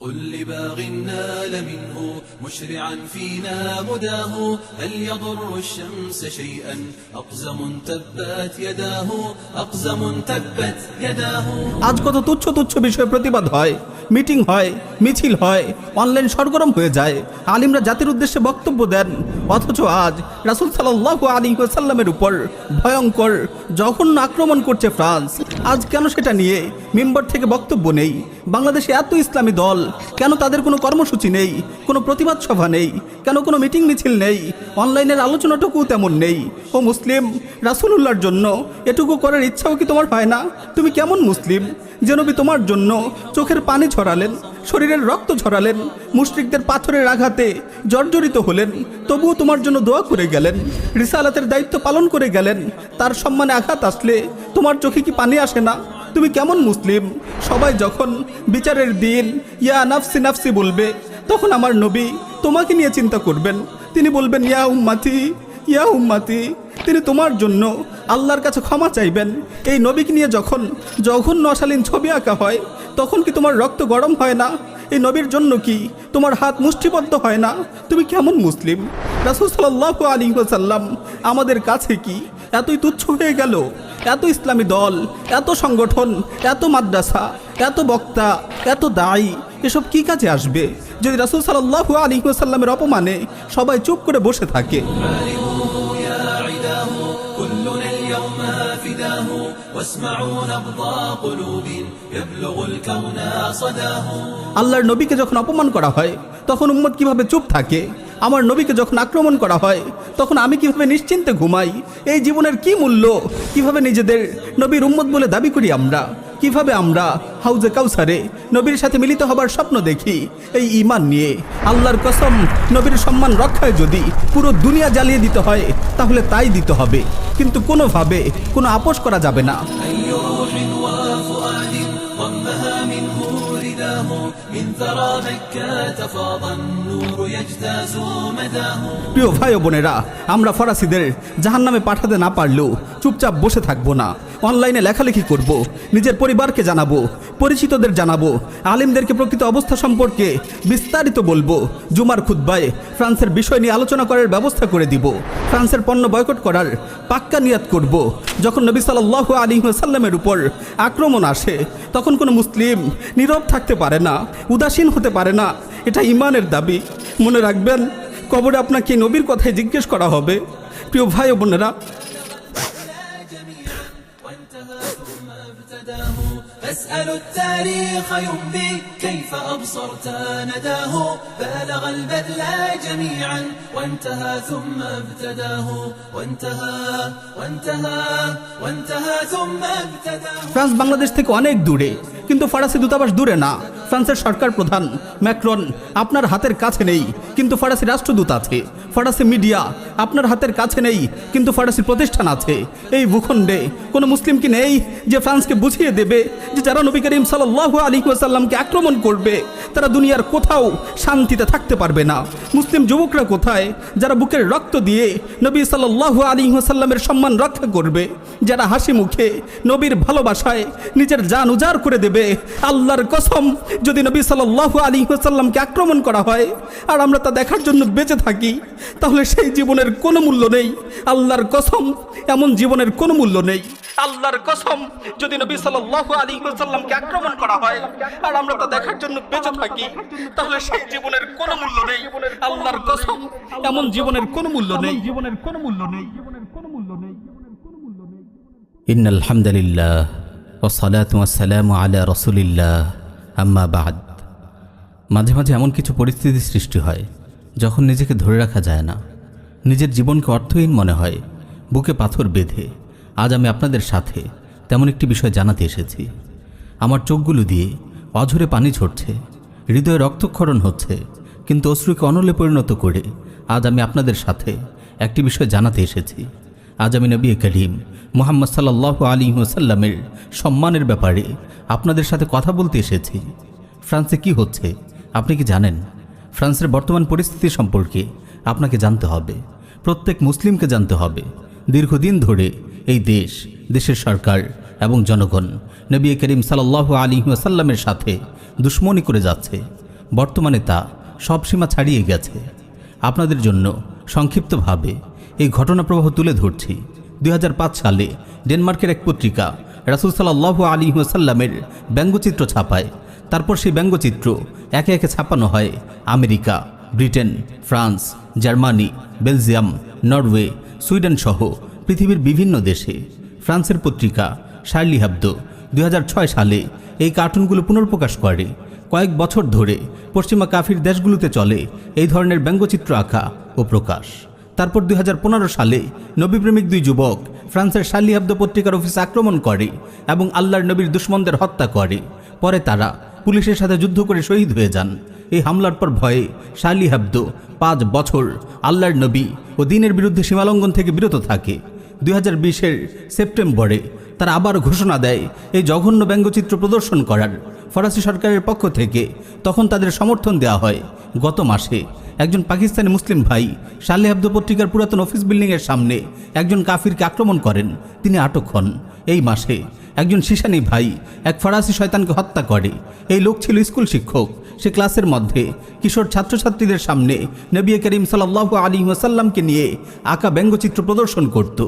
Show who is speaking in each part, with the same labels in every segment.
Speaker 1: قل لباغ نال منه مشرعا فينا مداه هل يضر الشمس شيئا أقزم تبت يداه أقزم تبت يداه
Speaker 2: আজ কত তুচ্ছ তুচ্ছ বিষয়ে প্রতিবাদ হয় মিটিং হয় মিছিল হয় অনলাইন সরগরম হয়ে যায় আলিমরা জাতির উদ্দেশ্যে বক্তব্য দেন অথচ আজ রাসুল সাল্লাহ আলী সাল্লামের উপর ভয়ঙ্কর জঘন্য আক্রমণ করছে ফ্রান্স আজ কেন সেটা নিয়ে মেম্বার থেকে বক্তব্য নেই বাংলাদেশে এত ইসলামী দল কেন তাদের কোনো কর্মসূচি নেই, কোনো প্রতিবাদ সভা নেই, কেন কোনো মিটিং মিছিল নেই, অনলাইনের আলোচনাটুকু তেমন নেই। ও মুসলিম, রাসুলুল্লাহর জন্য এটুকু করার ইচ্ছাও কি তোমার হয় না? তুমি কেমন মুসলিম? যে নবী তোমার জন্য চোখের পানি ছড়ালেন। শরীরের রক্ত ঝরালেন, মুশরিকদের পাথরের আঘাতে জর্জরিত হলেন, তবুও তোমার জন্য দোয়া করে গেলেন, রিসালাতের দায়িত্ব পালন করে গেলেন, তার সম্মানে আঘাত আসলে তোমার চোখে কি পানি আসে না? তুমি কেমন মুসলিম? সবাই যখন বিচারের দিন ইয়া নাফসি নাফসি বলবে, তখন আমার নবী তোমাকে নিয়ে চিন্তা করবেন। তিনি বলবেন, ইয়া উম্মাতি ইয়া উম্মাতি, তিনি তোমার জন্য আল্লাহর কাছে ক্ষমা চাইবেন। এই নবীকে নিয়ে যখন জঘন্য অশালীন ছবি আঁকা হয় তখন কি তোমার রক্ত গরম হয় না? এই নবীর জন্য কি তোমার হাত মুষ্টিবদ্ধ হয় না? তুমি কেমন মুসলিম? রাসুল সাল্লাহ আলী সাল্লাম আমাদের কাছে কি এতই তুচ্ছ হয়ে গেল? এত ইসলামী দল, এত সংগঠন, এত মাদ্রাসা, এত বক্তা, এত দায়ী, এসব কি কাজে আসবে? যদি রাসুল সাল্লাহ আলী সাল্লামের অপমানে সবাই চুপ করে বসে থাকে।
Speaker 1: واسمعوا نبض قلوب يبلغ الكون صداه
Speaker 2: আল্লাহর নবীকে যখন অপমান করা হয় তখন উম্মত কিভাবে চুপ থাকে আমার নবীকে যখন আক্রমণ করা হয়, তখন আমি কীভাবে নিশ্চিন্তে ঘুমাই? এই জীবনের কি মূল্য? কীভাবে নিজেদের নবীর উম্মত বলে দাবি করি আমরা? কীভাবে আমরা হাউজে কাউসারে নবীর সাথে মিলিত হবার স্বপ্ন দেখি? এই ইমান নিয়ে আল্লাহর কসম, নবীর সম্মান রক্ষায় যদি পুরো দুনিয়া জ্বালিয়ে দিতে হয়, তাহলে তাই দিতে হবে। কিন্তু কোনোভাবে কোনো আপোষ করা যাবে না। প্রিয় ভাই বোনেরা আমরা ফরাসিদের জাহান নামে পাঠাতে না পারলেও চুপচাপ বসে থাকব না। অনলাইনে লেখালেখি করব, নিজের পরিবারকে জানাব, পরিচিতদের জানাব, আলিমদেরকে প্রকৃত অবস্থা সম্পর্কে বিস্তারিত বলব, জুমার খুদ্বায় ফ্রান্সের বিষয় নিয়ে আলোচনা করার ব্যবস্থা করে দিব, ফ্রান্সের পণ্য বয়কট করার পাক্কা নিয়াত করব। যখন নবী সাল্লাহ আলী সাল্লামের উপর আক্রমণ আসে, তখন কোনো মুসলিম নীরব থাকতে পারে না, উদাসীন হতে পারে না, এটা ইমানের দাবি। মনে রাখবেন, কবরে আপনাকে নবীর কথায় জিজ্ঞেস করা হবে। প্রিয় ভাই বোনেরা
Speaker 1: فاسأل التاريخ ينبي كيف أبصرت نداه بالغ البذل جميعا وانتهى ثم ابتداه وانتهى وانتهى وانتهى ثم ابتداه
Speaker 2: ফ্রান্স বাংলাদেশ থেকে অনেক দূরে কিন্তু ফরাসি দূতাবাস দূরে না ফ্রান্সের সরকার প্রধান ম্যাক্রন আপনার হাতের কাছে নেই কিন্তু ফরাসি রাষ্ট্রদূত আছে ফরাসি মিডিয়া আপনার হাতের কাছে নেই কিন্তু ফরাসি প্রতিষ্ঠান আছে এই ভূখণ্ডে কোনো মুসলিম কি নেই যে ফ্রান্সকে বুঝিয়ে দেবে যে যারা নবী করিম সাল্লাহ আলী সাল্লামকে আক্রমণ করবে, তারা দুনিয়ার কোথাও শান্তিতে থাকতে পারবে না। মুসলিম যুবকরা কোথায়? যারা বুকের রক্ত দিয়ে নবী সাল্লাহ আলী সাল্লামের সম্মান রক্ষা করবে, যারা হাসি মুখে নবীর ভালোবাসায় নিজের জান উজাড় করে দেবে, আল্লাহর কসম, যদি নবী সাল্লাহ আলী সাল্লামকে আক্রমণ করা হয় আর আমরা তা দেখার জন্য বেঁচে থাকি, তাহলে সেই জীবনের কোনো মূল্য নেই। আল্লাহর কসম, এমন জীবনের কোনো মূল্য নেই। আল্লাহর কসম যদি নবী সাল্লাল্লাহু আলাইহি ওয়াসাল্লামকে আক্রমণ করা হয় আর আমরা তা দেখার জন্য বেঁচে থাকি তাহলে সেই জীবনের কোনো মূল্য নেই। আল্লাহর কসম এমন জীবনের কোনো মূল্য নেই। জীবনের কোনো মূল্য নেই। জীবনের কোনো মূল্য নেই।
Speaker 3: ইন্নাল হামদুলিল্লাহ ওয়া সালাতু ওয়া সালামু আলা আম্মা বাদ। মাঝে মাঝে এমন কিছু পরিস্থিতি সৃষ্টি হয় যখন নিজেকে ধরে রাখা যায় না। নিজের জীবনকে অর্থহীন মনে হয় বুকে পাথর বেঁধে। আজ আমি আপনাদের সাথে তেমন একটি বিষয় জানাতে এসেছি। আমার চোখগুলো দিয়ে অঝরে পানি ঝরছে, হৃদয়ে রক্তক্ষরণ হচ্ছে, কিন্তু অশ্রুকে অনলে পরিণত করে আজ আমি আপনাদের সাথে একটি বিষয় জানাতে এসেছি। আজ আমি নবী করিম মোহাম্মদ সাল্লাহ আলী ওসাল্লামের সম্মানের ব্যাপারে আপনাদের সাথে কথা বলতে এসেছি। ফ্রান্সে কি হচ্ছে, আপনি কি জানেন? ফ্রান্সের বর্তমান পরিস্থিতি সম্পর্কে আপনাকে জানতে হবে, প্রত্যেক মুসলিমকে জানতে হবে। দীর্ঘদিন ধরে এই দেশ, দেশের সরকার এবং জনগণ নবী করিম সাল্লাহ আলী ওসাল্লামের সাথে দুশ্মনী করে যাচ্ছে।
Speaker 2: বর্তমানে তা সব সীমা ছাড়িয়ে গেছে। আপনাদের জন্য সংক্ষিপ্তভাবে এই ঘটনা প্রবাহ তুলে ধরছি। দুই হাজার পাঁচ সালে ডেনমার্কের এক পত্রিকা রাসুল সাল্লাহ আলী সাল্লামের ব্যঙ্গচিত্র ছাপায়। তারপর সেই ব্যঙ্গচিত্র একে একে ছাপানো হয় America, Britain, France, Germany, Belgium, Norway Sweden সহ পৃথিবীর বিভিন্ন দেশে। ফ্রান্সের পত্রিকা শার্লি হাবদো দুই সালে এই কার্টুনগুলো পুনর্প্রকাশ করে। কয়েক বছর ধরে পশ্চিমা কাফির দেশগুলোতে চলে এই ধরনের ব্যঙ্গচিত্র আঁকা ও প্রকাশ। তারপর দুই হাজার পনেরো সালে নবীপ্রেমিক দুই যুবক ফ্রান্সের শার্লি হাবদো পত্রিকার অফিসে আক্রমণ করে এবং আল্লাহর নবীর দুশ্মনদের হত্যা করে। পরে তারা পুলিশের সাথে যুদ্ধ করে শহীদ হয়ে যান। এই হামলার পর ভয়ে শার্লি হাবদো পাঁচ বছর আল্লাহর নবী ও দিনের বিরুদ্ধে সীমালঙ্ঘন থেকে বিরত থাকে। দুই হাজার সেপ্টেম্বরে তারা আবার ঘোষণা দেয় এই জঘন্য ব্যঙ্গচিত্র প্রদর্শন করার। ফরাসি সরকারের পক্ষ থেকে তখন তাদের সমর্থন দেওয়া হয়। গত মাসে একজন পাকিস্তানি মুসলিম ভাই শালে আব্দ পত্রিকার পুরাতন অফিস বিল্ডিংয়ের সামনে একজন কাফিরকে আক্রমণ করেন। তিনি আটক হন। এই মাসে একজন শিশানি ভাই এক ফরাসি শয়তানকে হত্যা করে। এই লোক ছিল স্কুল শিক্ষক। সে ক্লাসের মধ্যে। কিশোর ছাত্রছাত্রীদের সামনে নবী করিম সাল্লাহ আলী ওয়াসাল্লামকে নিয়ে আঁকা ব্যঙ্গচিত্র প্রদর্শন করত।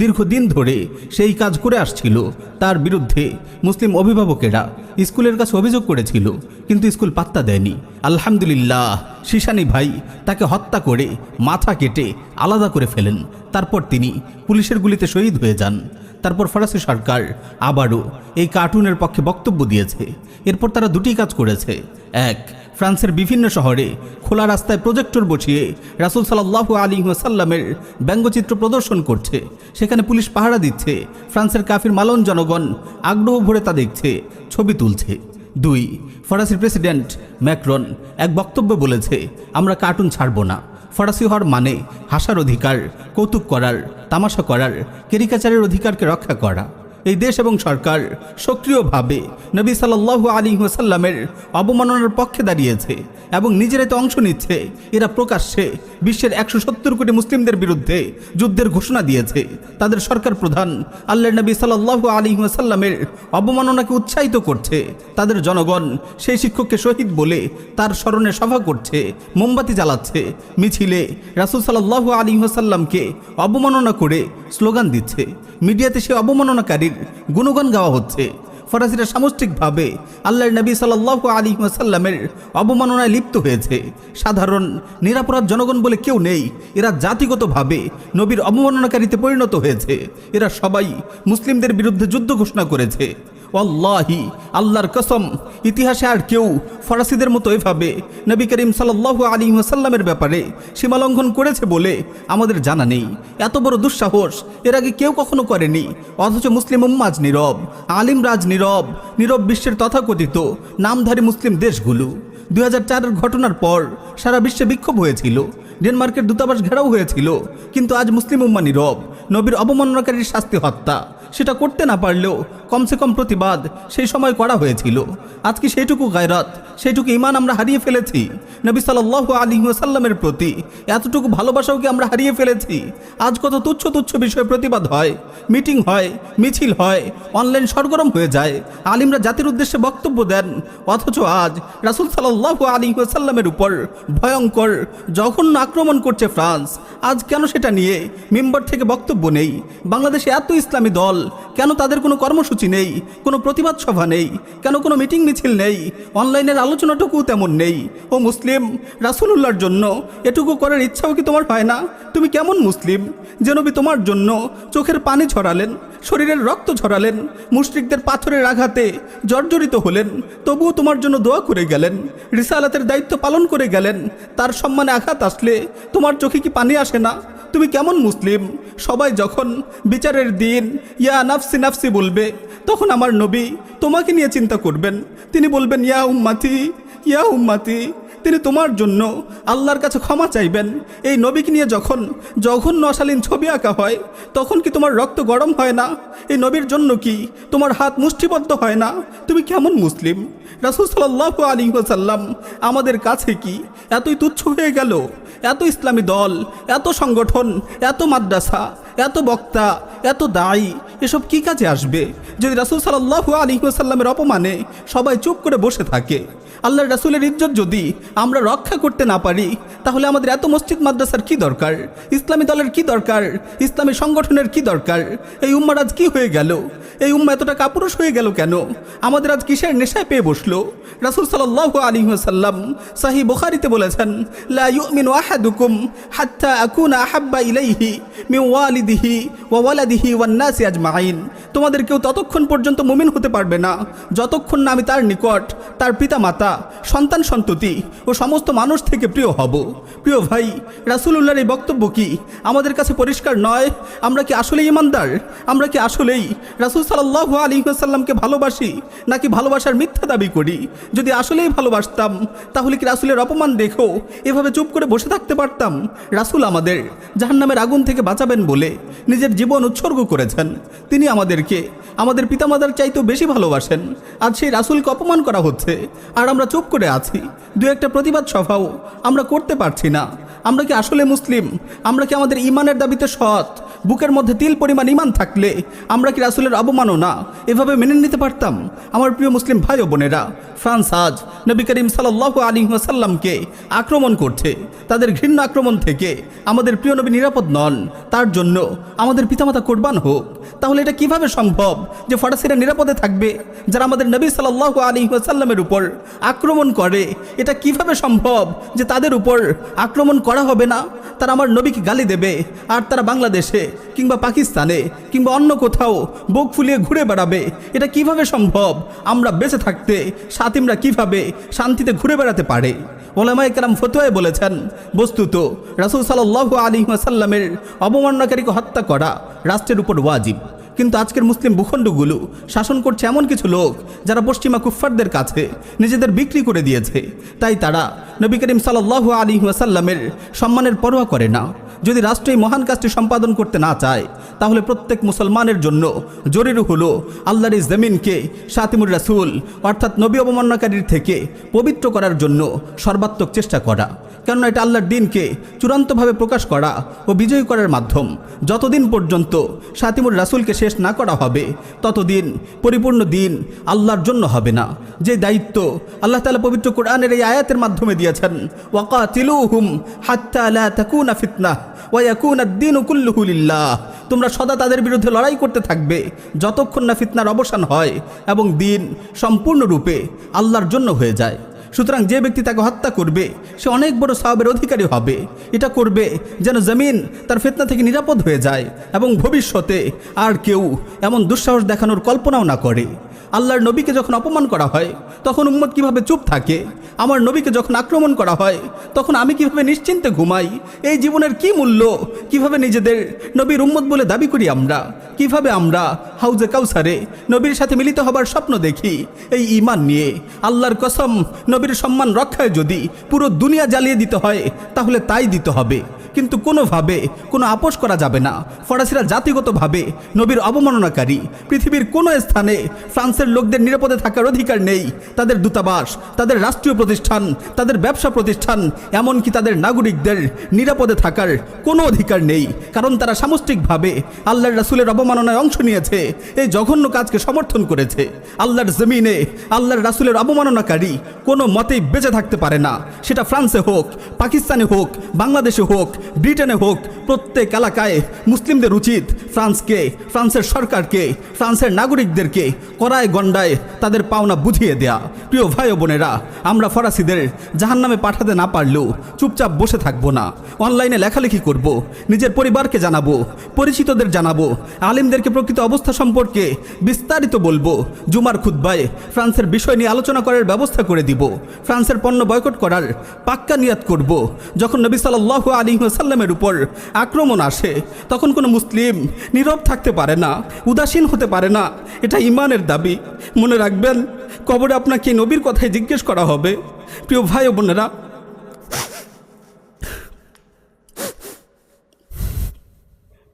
Speaker 2: দীর্ঘদিন ধরে সেই কাজ করে আসছিল। তার বিরুদ্ধে মুসলিম অভিভাবকেরা স্কুলের কাছে অভিযোগ করেছিল, কিন্তু স্কুল পাত্তা দেয়নি। আলহামদুলিল্লাহ, শিশানি ভাই তাকে হত্যা করে মাথা কেটে আলাদা করে ফেলেন। তারপর তিনি পুলিশের গুলিতে শহীদ হয়ে যান। তারপর ফরাসি সরকার আবারও এই কার্টুনের পক্ষে বক্তব্য দিয়েছে। এরপর তারা দুটি কাজ করেছে। এক, ফ্রান্সের বিভিন্ন শহরে খোলা রাস্তায় প্রজেক্টর বসিয়ে রাসুল সাল্লাহ আলী সাল্লামের ব্যঙ্গচিত্র প্রদর্শন করছে। সেখানে পুলিশ পাহারা দিচ্ছে। ফ্রান্সের কাফির মালন জনগণ আগ্রহ ভরে তা দেখছে, ছবি তুলছে। দুই, ফরাসি প্রেসিডেন্ট ম্যাক্রন এক বক্তব্য বলেছে, আমরা কার্টুন ছাড়ব না। ফরাসি হওয়ার মানে হাসার অধিকার কৌতুক করার তামাশা করার কেরিকাচারের অধিকারকে রক্ষা করা। এই দেশ এবং সরকার সক্রিয়ভাবে নবী সাল্লাল্লাহু আলী ওয়াসাল্লামের অবমাননার পক্ষে দাঁড়িয়েছে এবং নিজেরাই অংশ নিচ্ছে। এরা প্রকাশ্যে বিশ্বের একশো সত্তর কোটি মুসলিমদের বিরুদ্ধে যুদ্ধের ঘোষণা দিয়েছে। তাদের সরকার প্রধান আল্লাহ নবী সাল্লাল্লাহু আলী ওয়াসাল্লামের অবমাননাকে উৎসাহিত করছে। তাদের জনগণ সেই শিক্ষককে শহীদ বলে তার স্মরণে সভা করছে, মোমবাতি জ্বালাচ্ছে, মিছিলে রাসুল সাল্লাহ আলী ওয়াসাল্লামকে অবমাননা করে স্লোগান দিচ্ছে। মিডিয়াতে সে অবমাননাকারীর গুণগান গাওয়া হচ্ছে। ফরাসিরা সামষ্টিকভাবে আল্লাহর নবী সাল্লাহ আলী সাল্লামের অবমাননায় লিপ্ত হয়েছে। সাধারণ, নিরাপরাধ জনগণ বলে কেউ নেই। এরা জাতিগতভাবে নবীর অবমাননাকারীতে পরিণত হয়েছে। এরা সবাই মুসলিমদের বিরুদ্ধে যুদ্ধ ঘোষণা করেছে। অল্লাহি আল্লাহর কসম, ইতিহাসে আর কেউ ফরাসিদের মতো এভাবে নবী করিম সাল্লাহ আলী ওয়াসাল্লামের ব্যাপারে সীমালঙ্ঘন করেছে বলে আমাদের জানা নেই। এত বড় দুঃসাহস এর আগে কেউ কখনো করেনি। অথচ মুসলিম উম্মাজ নীরব আলিম রাজ নীরব নীরব বিশ্বের তথাকথিত নামধারী মুসলিম দেশগুলো। দুই হাজার ঘটনার পর সারা বিশ্বে বিক্ষোভ হয়েছিল, ডেনমার্কের দূতাবাস ঘেরাও হয়েছিল, কিন্তু আজ মুসলিম উম্মা নীরব, নবীর অবমাননাকারীর শাস্তি হত্যা। সেটা করতে না পারলেও কমসে কম প্রতিবাদ সেই সময় করা হয়েছিল। আজকে সেইটুকু গায়রাত, সেইটুকু ইমান আমরা হারিয়ে ফেলেছি। নবী সাল্লাহ আলী সাল্লামের প্রতি এতটুকু ভালোবাসাও কি আমরা হারিয়ে ফেলেছি? আজ কত তুচ্ছ তুচ্ছ বিষয়ে প্রতিবাদ হয়, মিটিং হয়, মিছিল হয়, অনলাইন সরগরম হয়ে যায়, আলিমরা জাতির উদ্দেশ্যে বক্তব্য দেন, অথচ আজ রাসুল সাল্লাহ আলী সাল্লামের উপর ভয়ঙ্কর, জঘন্য আক্রমণ করছে ফ্রান্স। আজ কেন সেটা নিয়ে মেম্বার থেকে বক্তব্য নেই? বাংলাদেশে এত ইসলামী দল কেন তাদের কোনো কর্মসূচি নেই? কোনো প্রতিবাদ সভা নেই? কেন কোনো মিটিং মিছিল নেই? অনলাইনের আলোচনাটুকু তেমন নেই। ও মুসলিম, রাসুলুল্লাহর জন্য এটুকু করার ইচ্ছাও কি তোমার হয় না? তুমি কেমন মুসলিম? যে নবী তোমার জন্য চোখের পানি ছড়ালেন শরীরের রক্ত ছড়ালেন মুশরিকদের পাথরের আঘাতে জর্জরিত হলেন, তবুও তোমার জন্য দোয়া করে গেলেন, রিসালাতের দায়িত্ব পালন করে গেলেন, তার সম্মানে আঘাত আসলে তোমার চোখে কি পানি আসে না? তুমি কেমন মুসলিম? সবাই যখন বিচারের দিন ইয়া নাফসি নাফসি বলবে, তখন আমার নবী তোমাকে নিয়ে চিন্তা করবেন। তিনি বলবেন, ইয়া উম্মাতি ইয়া উম্মাতি, তিনি তোমার জন্য আল্লাহর কাছে ক্ষমা চাইবেন। এই নবীকে নিয়ে যখন জঘন্য অশালীন ছবি আঁকা হয়, তখন কি তোমার রক্ত গরম হয় না? এই নবীর জন্য কি তোমার হাত মুষ্টিবদ্ধ হয় না? তুমি কেমন মুসলিম? রাসুল সাল্লাহ আলী সাল্লাম আমাদের কাছে কি এতই তুচ্ছ হয়ে গেল? এত ইসলামী দল, এত সংগঠন, এত মাদ্রাসা, এত বক্তা, এত দায়ী এসব কি কাজে আসবে? যদি রাসুল সাল্লাহ আলী সাল্লামের অপমানে সবাই চুপ করে বসে থাকে আল্লাহর রাসুলের ইজ্জত যদি আমরা রক্ষা করতে না পারি, তাহলে আমাদের এত মসজিদ, মাদ্রাসার কি দরকার? ইসলামী দলের কি দরকার? ইসলামী সংগঠনের কি দরকার? এই উম্মার আজ কি হয়ে গেল? এই উম্মা এতটা কাপুরুষ হয়ে গেল কেন? আমাদের আজ কিসের নেশায় পেয়ে বসল? রাসুল সাল্লাহ আলী সাল্লাম সাহি বুখারিতে বলেছেন, লা ইউমিনু আহাদুকুম হাত্তা আকুনা আহাব্বা ইলাইহি মিন ওয়ালিদিহি ওয়া ওয়ালাদিহি ওয়ান নাসি আজমাইন। তোমাদের কেউ ততক্ষণ পর্যন্ত মুমিন হতে পারবে না। যতক্ষণ না আমি তার নিকট, তার পিতা সন্তান সন্ততি ও সমস্ত মানুষ থেকে প্রিয় হব। প্রিয় ভাই, রাসুলুল্লাহর এই বক্তব্য কি আমাদের কাছে পরিষ্কার নয়? আমরা কি আসলেই ইমানদার? আমরা কি আসলেই রাসুল সাল্লাহ আলী সাল্লামকে ভালোবাসি নাকি ভালোবাসার মিথ্যা দাবি করি? যদি আসলেই ভালোবাসতাম, তাহলে কি রাসুলের অপমান দেখো? এভাবে চুপ করে বসে থাকতে পারতাম? রাসুল আমাদের জাহান্নামের আগুন থেকে বাঁচাবেন বলে নিজের জীবন উৎসর্গ করেছেন। তিনি আমাদেরকে, আমাদের পিতামাতার চাইতেও বেশি ভালোবাসেন। আজ সেই রাসুলকে অপমান করা হচ্ছে। আর আমরা চুপ করে আছি। দু একটা প্রতিবাদ সভাও আমরা করতে পারছি না। আমরা কি আসলে মুসলিম? আমরা কি আমাদের ইমানের দাবিতে সৎ? বুকের মধ্যে তিল পরিমাণ ইমান থাকলে আমরা কি রাসুলের অবমাননা এভাবে মেনে নিতে পারতাম? আমার প্রিয় মুসলিম ভাই ও বোনেরা, ফ্রান্স আজ নবী করিম সাল্লাহ আলী সাল্লামকে আক্রমণ করছে। তাদের ঘৃণ্য আক্রমণ থেকে আমাদের প্রিয় নবী নিরাপদ নন। তার জন্য আমাদের পিতামাতা কোরবান হোক। তাহলে এটা কীভাবে সম্ভব যে ফরাসিরা নিরাপদে থাকবে, যারা আমাদের নবী সাল্লাহ আলী সাল্লামের উপর আক্রমণ করে? এটা কীভাবে সম্ভব যে তাদের উপর আক্রমণ করা হবে না? তারা আমার নবীকে গালি দেবে, আর তারা বাংলাদেশে কিংবা পাকিস্তানে কিংবা অন্য কোথাও বুক ফুলিয়ে ঘুরে বেড়াবে। এটা কীভাবে সম্ভব? আমরা বেঁচে থাকতে সাতিমরা কীভাবে শান্তিতে ঘুরে বেড়াতে পারে? ওলামাই কালাম ফতুয়ায় বলেছেন, বস্তুত রাসুল সাল্লাহ আলী সাল্লামের অবমাননাকারীকে হত্যা করা রাষ্ট্রের উপর ওয়াজিব। কিন্তু আজকের মুসলিম ভূখণ্ডগুলো শাসন করছে এমন কিছু লোক যারা পশ্চিমা কুফফারদের কাছে নিজেদের বিক্রি করে দিয়েছে। তাই তারা নবী করিম সাল্লাহ আলী ওয়াসাল্লামের সম্মানের পরোয়া করে না। যদি রাষ্ট্র এই মহান কাজটি সম্পাদন করতে না চায়, তাহলে প্রত্যেক মুসলমানের জন্য জরুরি হলো আল্লাহর এই জমিনকে সাতিমুর রাসুল, অর্থাৎ নবী অবমাননাকারীর থেকে পবিত্র করার জন্য সর্বাত্মক চেষ্টা করা। কেননা এটা আল্লাহর দিনকে চূড়ান্তভাবে প্রকাশ করা ও বিজয়ী করার মাধ্যম। যতদিন পর্যন্ত সাতিমুর রাসুলকে শেষ না করা হবে, ততদিন পরিপূর্ণ দিন আল্লাহর জন্য হবে না। যে দায়িত্ব আল্লাহ তালা পবিত্র কোরআনের এই আয়াতের মাধ্যমে দিয়েছেন ওয়াকা তিলু হুম হাত্তা লা তাকুনা ফিতনা দিন তোমরা সদা তাদের বিরুদ্ধে লড়াই করতে থাকবে, যতক্ষণ না ফিতনার অবসান হয় এবং দিন সম্পূর্ণরূপে আল্লাহর জন্য হয়ে যায়। সুতরাং যে ব্যক্তি তাকে হত্যা করবে, সে অনেক বড় সাহাবের অধিকারী হবে। এটা করবে যেন জমিন তার ফেতনা থেকে নিরাপদ হয়ে যায় এবং ভবিষ্যতে আর কেউ এমন দুঃসাহস দেখানোর কল্পনাও না করে। আল্লাহর নবীকে যখন অপমান করা হয়, তখন উম্মত কীভাবে চুপ থাকে? আমার নবীকে যখন আক্রমণ করা হয়, তখন আমি কীভাবে নিশ্চিন্তে ঘুমাই? এই জীবনের কি মূল্য? কীভাবে নিজেদের নবীর উম্মত বলে দাবি করি আমরা? কীভাবে আমরা হাউজে কাউসারে নবীর সাথে মিলিত হবার স্বপ্ন দেখি? এই ইমান নিয়ে আল্লাহর কসম নবীর সম্মান রক্ষায় যদি পুরো দুনিয়া জ্বালিয়ে দিতে হয়, তাহলে তাই দিতে হবে। কিন্তু কোনোভাবে, কোনো আপোষ করা যাবে না। ফরাসিরা জাতিগতভাবে নবীর অবমাননাকারী। পৃথিবীর কোনো স্থানে ফ্রান্সের লোকদের নিরাপদে থাকার অধিকার নেই। তাদের দূতাবাস, তাদের রাষ্ট্রীয় প্রতিষ্ঠান, তাদের ব্যবসা প্রতিষ্ঠান, এমনকি তাদের নাগরিকদের নিরাপদে থাকার কোনো অধিকার নেই। কারণ তারা সামষ্টিকভাবে আল্লাহর রাসুলের অবমাননায় অংশ নিয়েছে। এই জঘন্য কাজকে সমর্থন করেছে। আল্লাহর জমিনে আল্লাহর রাসুলের অবমাননাকারী কোনো মতেই বেঁচে থাকতে পারে না। সেটা ফ্রান্সে হোক, পাকিস্তানে হোক, বাংলাদেশে হোক ব্রিটেনে হোক, প্রত্যেক এলাকায় মুসলিমদের উচিত ফ্রান্সকে, ফ্রান্সের সরকারকে, ফ্রান্সের নাগরিকদেরকে কড়ায় গণ্ডায় তাদের পাওনা বুঝিয়ে দেয়া। প্রিয় ভাই বোনেরা, আমরা ফরাসিদের জাহান নামে পাঠাতে না পারলেও চুপচাপ বসে থাকব না। অনলাইনে লেখালেখি করব, নিজের পরিবারকে জানাব, পরিচিতদের জানাব, আলিমদেরকে প্রকৃত অবস্থা সম্পর্কে বিস্তারিত বলব, জুমার খুদ্বায় ফ্রান্সের বিষয় নিয়ে আলোচনা করার ব্যবস্থা করে দিব, ফ্রান্সের পণ্য বয়কট করার পাক্কা নিয়াত করব। যখন নবী সাল্লাহ আলী সাল্লামের উপর আক্রমণ আসে, তখন কোনো মুসলিম নীরব থাকতে পারে না, উদাসীন হতে পারে না। এটা ইমানের দাবি। মনে রাখবেন, কবরে আপনাকে নবীর কথায় জিজ্ঞেস করা হবে। প্রিয় ভাই ও বোনেরা,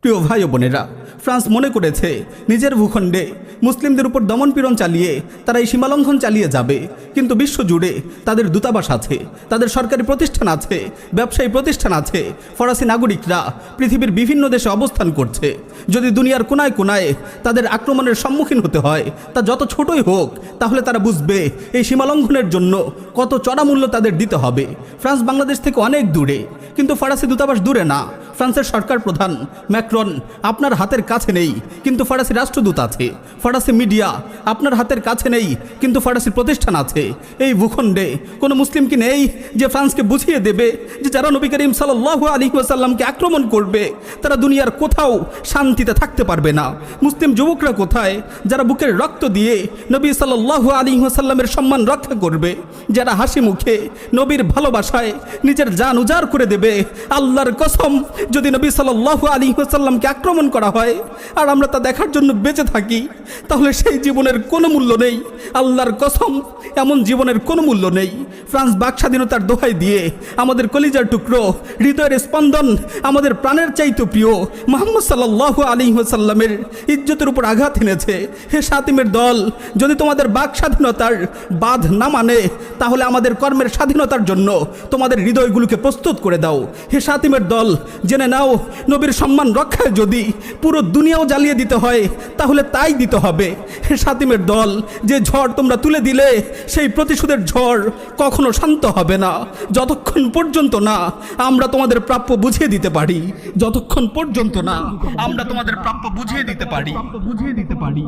Speaker 2: প্রিয় ভাই ও বোনেরা ফ্রান্স মনে করেছে, নিজের ভূখণ্ডে মুসলিমদের উপর দমনপীড়ন চালিয়ে তারা এই সীমালঙ্ঘন চালিয়ে যাবে। কিন্তু বিশ্বজুড়ে তাদের দূতাবাস আছে, তাদের সরকারি প্রতিষ্ঠান আছে, ব্যবসায়ী প্রতিষ্ঠান আছে, ফরাসি নাগরিকরা পৃথিবীর বিভিন্ন দেশে অবস্থান করছে। যদি দুনিয়ার কোনায় কোনায় তাদের আক্রমণের সম্মুখীন হতে হয়, তা যত ছোটই হোক, তাহলে তারা বুঝবে এই সীমালঙ্ঘনের জন্য কত চড়া মূল্য তাদের দিতে হবে। ফ্রান্স বাংলাদেশ থেকে অনেক দূরে, কিন্তু ফরাসি দূতাবাস দূরে না। ফ্রান্সের সরকার প্রধান ম্যাক্রন, আপনার হাতের কাছে নেই, কিন্তু ফরাসি রাষ্ট্রদূত আছে। ফরাসি মিডিয়া, আপনার হাতের কাছে নেই, কিন্তু ফরাসি প্রতিষ্ঠান আছে। এই ভূখণ্ডে কোনো মুসলিম কি নেই যে ফ্রান্সকে বুঝিয়ে দেবে যে যারা নবী করিম সাল্লাহ আলী ওয়াসাল্লামকে আক্রমণ করবে, তারা দুনিয়ার কোথাও শান্তিতে থাকতে পারবে না। মুসলিম যুবকরা কোথায় যারা বুকের রক্ত দিয়ে নবী সাল্লাহ আলী ওয়াসাল্লামের সম্মান রক্ষা করবে? যারা হাসি মুখে নবীর ভালোবাসায় নিজের জান উজাড় করে দেবে, আল্লাহর কসম যদি নবী সাল্লাহ আলী ওয়াসাল্লামকে আক্রমণ করা হয় আর আমরা তা দেখার জন্য বেঁচে থাকি, তাহলে সেই জীবনের কোনো মূল্য নেই। আল্লাহর কসম, এমন জীবনের কোনো মূল্য নেই। ফ্রান্স বাক স্বাধীনতার দোহাই দিয়ে আমাদের কলিজার টুকরো, হৃদয়ের স্পন্দন আমাদের প্রাণের চাইতে প্রিয় মোহাম্মদ সাল্লাহ আলী ওয়াসাল্লামের ইজ্জতের উপর আঘাত এনেছে। হে সাতিমের দল, যদি তোমাদের বাক স্বাধীনতার বাঁধ না মানে তাহলে আমাদের কর্মের স্বাধীনতার জন্য তোমাদের হৃদয়গুলোকে প্রস্তুত করে দাও। হে সাতিমের দল জেনে নাও, নবীর সম্মান রক্ষায় যদি পুরো দুনিয়াও জ্বালিয়ে দিতে হয়, তাহলে তাই দিতে হবে। হে সাতিমের দল, যে ঝড় তোমরা তুলে দিলে, সেই প্রতিশোধের ঝড় কখনো শান্ত হবে না। যতক্ষণ পর্যন্ত না, আমরা তোমাদের প্রাপ্য বুঝিয়ে দিতে পারি। যতক্ষণ পর্যন্ত না, আমরা তোমাদের প্রাপ্য বুঝিয়ে দিতে পারি বুঝিয়ে দিতে পারি।